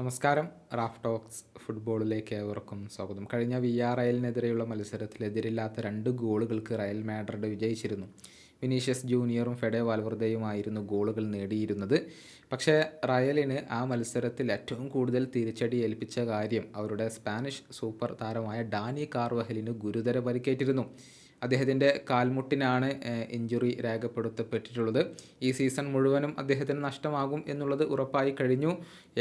നമസ്കാരം. Raf talks ഫുട്ബോളിലേക്ക് ഏവർക്കും സ്വാഗതം. കഴിഞ്ഞ വി ആർ റയലിനെതിരെയുള്ള മത്സരത്തിൽ എതിരില്ലാത്ത രണ്ട് ഗോളുകൾക്ക് റയൽ മാഡ്രിഡ് വിജയിച്ചിരുന്നു. വിനീഷ്യസ് ജൂനിയറും ഫെഡെ വാൽവർദയുമായിരുന്നു ഗോളുകൾ നേടിയിരുന്നത്. പക്ഷേ റയലിന് ആ മത്സരത്തിൽ ഏറ്റവും കൂടുതൽ തിരിച്ചടി ഏൽപ്പിച്ച കാര്യം അവരുടെ സ്പാനിഷ് സൂപ്പർ താരമായ ഡാനി കാർവഹലിന് ഗുരുതര പരിക്കേറ്റിരുന്നു. അദ്ദേഹത്തിന്റെ കാൽമുട്ടിനാണ് ഇഞ്ചുറി രേഖപ്പെടുത്തപ്പെട്ടിട്ടുള്ളത്. ഈ സീസൺ മുഴുവനും അദ്ദേഹത്തിന് നഷ്ടമാകും എന്നുള്ളത് ഉറപ്പായി കഴിഞ്ഞു.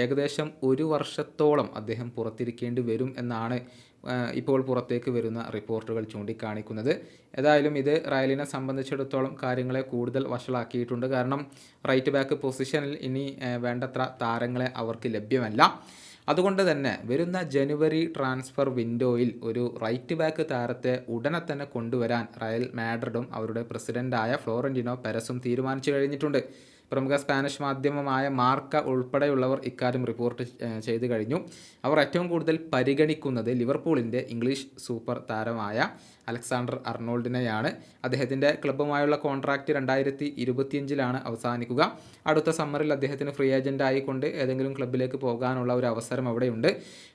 ഏകദേശം ഒരു വർഷത്തോളം അദ്ദേഹം പുറത്തിരിക്കേണ്ടി വരും എന്നാണ് ഇപ്പോൾ പുറത്തേക്ക് വരുന്ന റിപ്പോർട്ടുകൾ ചൂണ്ടിക്കാണിക്കുന്നത്. ഏതായാലും ഇത് റയലിനെ സംബന്ധിച്ചിടത്തോളം കാര്യങ്ങളെ കൂടുതൽ വഷളാക്കിയിട്ടുണ്ട്. കാരണം റൈറ്റ് ബാക്ക് പൊസിഷനിൽ ഇനി വേണ്ടത്ര താരങ്ങളെ അവർക്ക് ലഭ്യമല്ല. അതുകൊണ്ട് തന്നെ വരുന്ന ജനുവരി ട്രാൻസ്ഫർ വിൻഡോയിൽ ഒരു റൈറ്റ് ബാക്ക് താരത്തെ ഉടനെ തന്നെ കൊണ്ടുവരാൻ റയൽ മാഡ്രിഡും അവരുടെ പ്രസിഡന്റായ ഫ്ലോറന്റിനോ പെരസും തീരുമാനിച്ചു കഴിഞ്ഞിട്ടുണ്ട്. പ്രമുഖ സ്പാനിഷ് മാധ്യമമായ മാർക്ക ഉൾപ്പെടെയുള്ളവർ ഇക്കാര്യം റിപ്പോർട്ട് ചെയ്തു കഴിഞ്ഞു. അവർ ഏറ്റവും കൂടുതൽ പരിഗണിക്കുന്നത് ലിവർപൂളിന്റെ ഇംഗ്ലീഷ് സൂപ്പർ താരമായ അലക്സാണ്ടർ അർണോൾഡിനെയാണ്. അദ്ദേഹത്തിന്റെ ക്ലബ്ബുമായുള്ള കോൺട്രാക്റ്റ് രണ്ടായിരത്തി ഇരുപത്തിയഞ്ചിലാണ് അവസാനിക്കുക. അടുത്ത സമ്മറിൽ അദ്ദേഹത്തിന് ഫ്രീ ഏജന്റ് ആയിക്കൊണ്ട് ഏതെങ്കിലും ക്ലബ്ബിലേക്ക് പോകാനുള്ള ഒരു അവസരം അവിടെയുണ്ട്.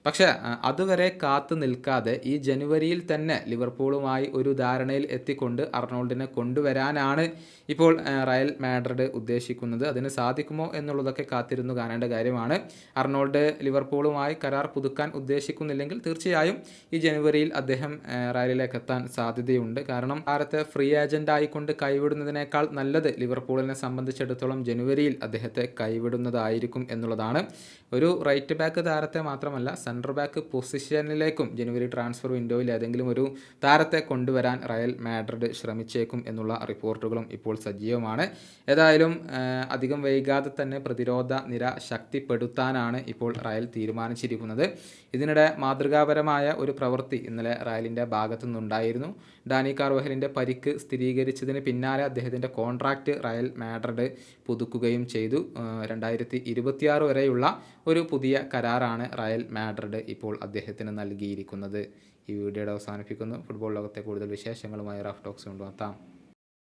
പക്ഷേ അതുവരെ കാത്തു നിൽക്കാതെ ഈ ജനുവരിയിൽ തന്നെ ലിവർപൂളുമായി ഒരു ധാരണയിൽ എത്തിക്കൊണ്ട് അർണോൾഡിനെ കൊണ്ടുവരാനാണ് ഇപ്പോൾ റയൽ മാഡ്രിഡ് ഉദ്ദേശിക്കുന്നത്. അതിന് സാധിക്കുമോ എന്നുള്ളതൊക്കെ കാത്തിരുന്നു കാണേണ്ട കാര്യമാണ്. അർണോൾഡ് ലിവർപൂളുമായി കരാർ പുതുക്കാൻ ഉദ്ദേശിക്കുന്നില്ലെങ്കിൽ തീർച്ചയായും ഈ ജനുവരിയിൽ അദ്ദേഹം റയലിലേക്ക് എത്താൻ സാധ്യതയുണ്ട്. കാരണം താരത്തെ ഫ്രീ ഏജന്റ് ആയിക്കൊണ്ട് കൈവിടുന്നതിനേക്കാൾ നല്ലത് ലിവർപൂളിനെ സംബന്ധിച്ചിടത്തോളം ജനുവരിയിൽ അദ്ദേഹത്തെ കൈവിടുന്നതായിരിക്കും എന്നുള്ളതാണ്. ഒരു റൈറ്റ് ബാക്ക് താരത്തെ മാത്രമല്ല സെന്റർ ബാക്ക് പൊസിഷനിലേക്കും ജനുവരി ട്രാൻസ്ഫർ വിൻഡോയിൽ ഏതെങ്കിലും ഒരു താരത്തെ കൊണ്ടുവരാൻ റയൽ മാഡ്രിഡ് ശ്രമിച്ചേക്കും എന്നുള്ള റിപ്പോർട്ടുകളും ഇപ്പോൾ സജീവമാണ്. ഏതായാലും അധികം വൈകാതെ തന്നെ പ്രതിരോധ നിര ശക്തിപ്പെടുത്താനാണ് ഇപ്പോൾ റയൽ തീരുമാനിച്ചിരിക്കുന്നത്. ഇതിനിടെ മാതൃകാപരമായ ഒരു പ്രവൃത്തി ഇന്നലെ റയലിന്റെ ഭാഗത്തു നിന്നുണ്ടായിരുന്നു. ഡാനി കാർവഹലിന്റെ പരിക്ക് സ്ഥിരീകരിച്ചതിന് പിന്നാലെ അദ്ദേഹത്തിന്റെ കോൺട്രാക്റ്റ് റയൽ മാഡ്രിഡ് പുതുക്കുകയും ചെയ്തു. രണ്ടായിരത്തി ഇരുപത്തിയാറ് വരെയുള്ള ഒരു പുതിയ കരാറാണ് റയൽ മാഡ്രിഡ് ഇപ്പോൾ അദ്ദേഹത്തിന് നൽകിയിരിക്കുന്നത്. ഈ വീഡിയോയുടെ അവസാനിപ്പിക്കുന്നു. ഫുട്ബോൾ ലോകത്തെ കൂടുതൽ വിശേഷങ്ങളുമായി റഫ് ടോക്സ് കൊണ്ടുവത്താം.